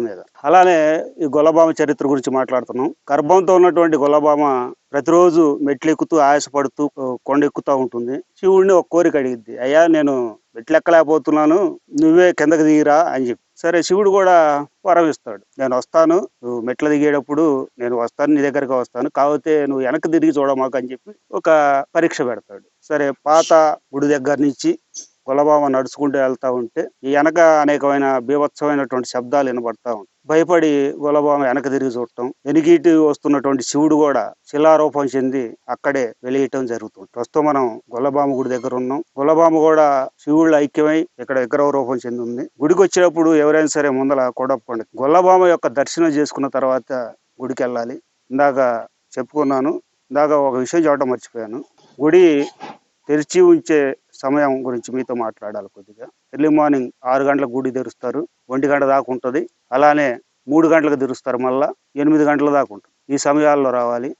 గుడి మీద. అలానే ఈ గొల్లబామ చరిత్ర గురించి మాట్లాడుతున్నాం. గర్భంతో ఉన్నటువంటి గొల్లబామ ప్రతిరోజు మెట్లు ఎక్కుతూ ఆయాసపడుతూ కొండెక్కుతూ కొండ ఎక్కుతూ ఉంటుంది. శివుడిని ఒక కోరిక అడిగిద్ది. అయ్యా నేను మెట్లు ఎక్కలేకపోతున్నాను నువ్వే కిందకి దిగిరా అని చెప్పి. సరే శివుడు కూడా వరం ఇస్తాడు నేను వస్తాను నువ్వు మెట్లు దిగేటప్పుడు నేను వస్తాను నీ దగ్గరికి వస్తాను. కాకపోతే నువ్వు వెనక్కి తిరిగి చూడమాకు అని చెప్పి ఒక పరీక్ష పెడతాడు. సరే పాత గుడి దగ్గర నుంచి కులభావ నడుచుకుంటూ వెళ్తా ఉంటే ఈ వెనక అనేకమైన బీభత్సమైనటువంటి శబ్దాలు వినబడతా ఉంటాయి. భయపడి గులబామ వెనక తిరిగి చూడటం వెనుకీటి వస్తున్నటువంటి శివుడు కూడా శిలారూపం చెంది అక్కడే వెలియటం జరుగుతుంది. ప్రస్తుతం మనం గొల్లబామ గుడి దగ్గర ఉన్నాం. గొల్లబామ కూడా శివుళ్ళు ఐక్యమై ఇక్కడ విగ్రహ రూపం చెంది ఉంది. గుడికి వచ్చినప్పుడు ఎవరైనా సరే ముందల కొడపండి. గొల్లబామ యొక్క దర్శనం చేసుకున్న తర్వాత గుడికి వెళ్ళాలి. ఇందాక చెప్పుకున్నాను. ఇందాక ఒక విషయం చూడటం మర్చిపోయాను. గుడి తెరిచి ఉంచే సమయం గురించి మీతో మాట్లాడాలి కొద్దిగా. ఎర్లీ మార్నింగ్ ఆరు గంటలకు గుడి తెరుస్తారు. ఒంటి గంట దాకా ఉంటుంది. అలానే మూడు గంటలకు తెరుస్తారు మళ్ళీ. ఎనిమిది గంటల దాకా ఉంటుంది. ఈ సమయాల్లో రావాలి.